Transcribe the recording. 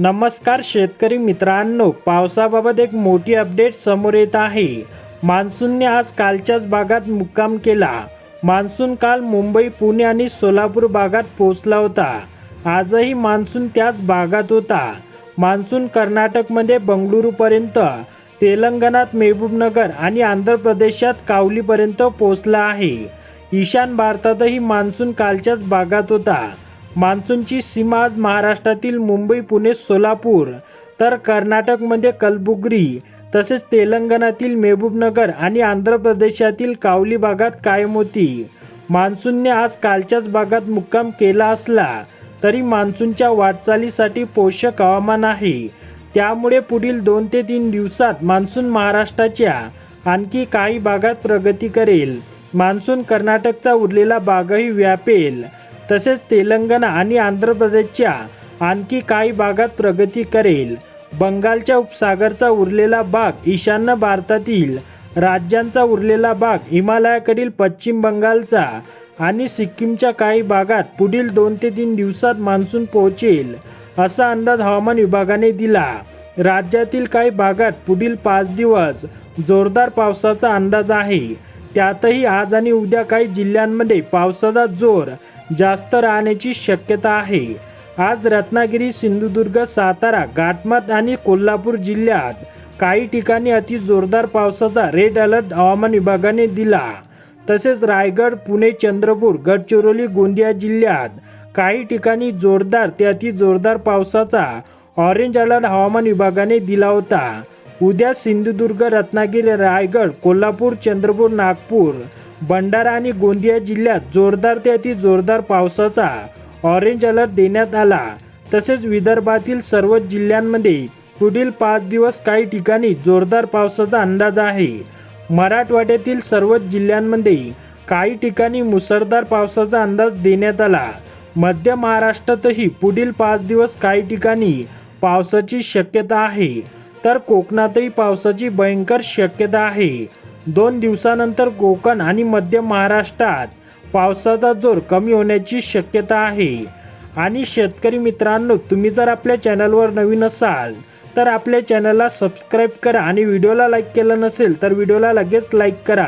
नमस्कार शेतकरी मित्रांनो पावसाबाबत एक मोठी अपडेट समोर येत आहे. मान्सूनने आज कालच्याच भागात मुक्काम केला. मान्सून काल मुंबई पुणे आणि सोलापूर भागात पोहोचला होता. आजही मान्सून त्याच भागात होता. मान्सून कर्नाटकमध्ये बंगळुरूपर्यंत तेलंगणात मेहबूबनगर आणि आंध्र प्रदेशात कावलीपर्यंत पोहोचला आहे. ईशान भारतातही मान्सून कालच्याच भागात होता. मान्सूनची सीमा आज महाराष्ट्रातील मुंबई पुणे सोलापूर तर कर्नाटकमध्ये कलबुगरी तसेच तेलंगणातील मेहबूबनगर आणि आंध्र प्रदेशातील कावली भागात कायम होती. मान्सूनने आज कालच्याच भागात मुक्काम केला असला तरी मान्सूनच्या वाटचालीसाठी पोषक हवामान आहे. त्यामुळे पुढील दोन ते तीन दिवसात मान्सून महाराष्ट्राच्या आणखी काही भागात प्रगती करेल. मान्सून कर्नाटकचा उरलेला भागही व्यापेल. तसेच तेलंगणा आणि आंध्र प्रदेशच्या आणखी काही भागात प्रगती करेल. बंगालच्या उपसागरचा उरलेला भाग ईशान्य भारतातील राज्यांचा उरलेला भाग हिमालयाकडील पश्चिम बंगालचा आणि सिक्कीमच्या काही भागात पुढील दोन ते तीन दिवसात मान्सून पोहोचेल असा अंदाज हवामान विभागाने दिला. राज्यातील काही भागात पुढील पाच दिवस जोरदार पावसाचा अंदाज आहे. त्यातही आज आणि उद्या काही जिल्ह्यांमध्ये पावसाचा जोर जास्त राहण्याची शक्यता आहे. आज रत्नागिरी सिंधुदुर्ग सातारा घाटमात आणि कोल्हापूर जिल्ह्यात काही ठिकाणी अति जोरदार पावसाचा रेड अलर्ट हवामान विभागाने दिला. तसेच रायगड पुणे चंद्रपूर गडचिरोली गोंदिया जिल्ह्यात काही ठिकाणी जोरदार ते अति जोरदार पावसाचा ऑरेंज अलर्ट हवामान विभागाने दिला होता. उद्या सिंधुदुर्ग रत्नागिरी रायगड कोल्हापूर चंद्रपूर नागपूर भंडारा आणि गोंदिया जिल्ह्यात जोरदार ते अति जोरदार पावसाचा ऑरेंज अलर्ट देण्यात आला. तसेच विदर्भातील सर्व जिल्ह्यांमध्ये पुढील पाच दिवस काही ठिकाणी जोरदार पावसाचा अंदाज आहे. मराठवाड्यातील सर्वच जिल्ह्यांमध्ये काही ठिकाणी मुसळधार पावसाचा अंदाज देण्यात आला. मध्य महाराष्ट्रातही पुढील पाच दिवस काही ठिकाणी पावसाची शक्यता आहे. तर कोकणातही पावसाची भयंकर शक्यता आहे. दोन दिवसानंतर कोकण आणि मध्य महाराष्ट्रात पावसाचा जोर कमी होण्याची शक्यता आहे. आणि शेतकरी मित्रांनो तुम्ही जर आपल्या चॅनलवर नवीन असाल तर आपल्या चॅनलला सबस्क्राईब करा आणि व्हिडिओला लाईक केलं नसेल तर व्हिडिओला लगेच लाईक करा.